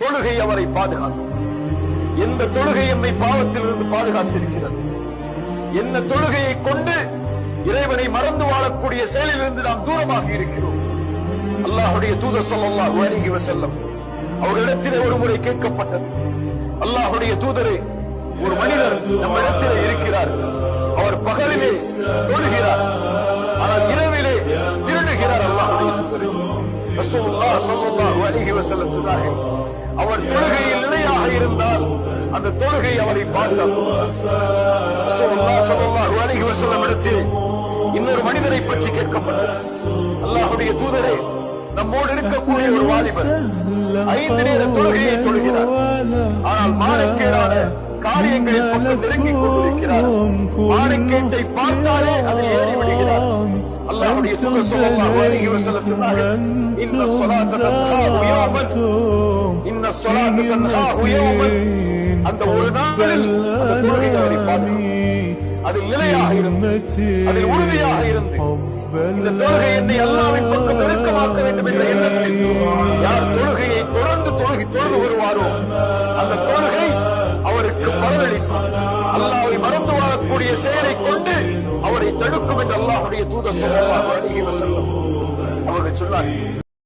தொழுகை அவரை பாதுகாக்கும். எந்த தொழுகை என்னை பாவத்தில் இருந்து பாதுகாத்திருக்கிறது? என்ன தொழுகையை கொண்டு இறைவனை மறந்து வாழக்கூடிய செயலிலிருந்து நாம் தூரமாக இருக்கிறோம்? அல்லாஹுடைய தூதர் ஸல்லல்லாஹு அருகி செல்லும் அவர்களிடத்திலே ஒரு முறை கேட்கப்பட்டது. அல்லாஹுடைய தூதரே ஒரு மனிதர் நம்ம இடத்திலே இருக்கிறார். அவர் பகலிலே தொழுகிறார். ரசூலுல்லாஹ் ஸல்லல்லாஹு அலைஹி வஸல்லம் சொன்னார்கள். அவர் தொழுகையில் நிலையாக இருந்தால் அந்த தொழுகை அவரை பார்த்தார். ரசூலுல்லாஹ் ஸல்லல்லாஹு அலைஹி வஸல்லம் இடத்தில் இன்னொரு மனிதரை பற்றி கேட்கப்பட்டது. அல்லாஹ்வுடைய தூதரே நம்மோடு இருக்கக்கூடிய ஒரு வாலிபர் ஐந்து நேர தொழுகையை தொழுகிறார். ஆனால் மானக்கேடான காரியங்களில் பக்கம் நெருங்கிக் கொண்டிருக்கிறார். மானக்கேட்டை பார்த்தாலே அதை அல்லாஹ்வுடைய தூதர் ஸல்லல்லாஹு அலைஹி வஸல்லம் சொன்னார்கள் إن الصلاة تنهاه يوما இன்ன ஸலாத்த தன்ஹாஹு யௌமன் அந்த ஒரு நாளில் அந்த தொழுகை அவரை பாதுகாக்கும் அதில் நிலையாக இருந்து அதில் உறுதியாக இருந்து இந்த தொழுகை என்னை அல்லாவின் பக்கம் நெருக்கமாக்க வேண்டும் என்ற எண்ணத்தில் யார் தொழுகையை தொடர்ந்து தொழுகி தொழுது வருவாரோ அந்த தொழுகை அவருக்கு பலனளிக்கும் அல்லாவை மறந்து வாழக்கூடிய செயலை கொண்டு அவரை தடுக்கும் என்று அல்லாஹுடைய தூதர் ஸல்லல்லாஹு அலைஹி வஸல்லம் அவர்கள் சொன்னார்கள்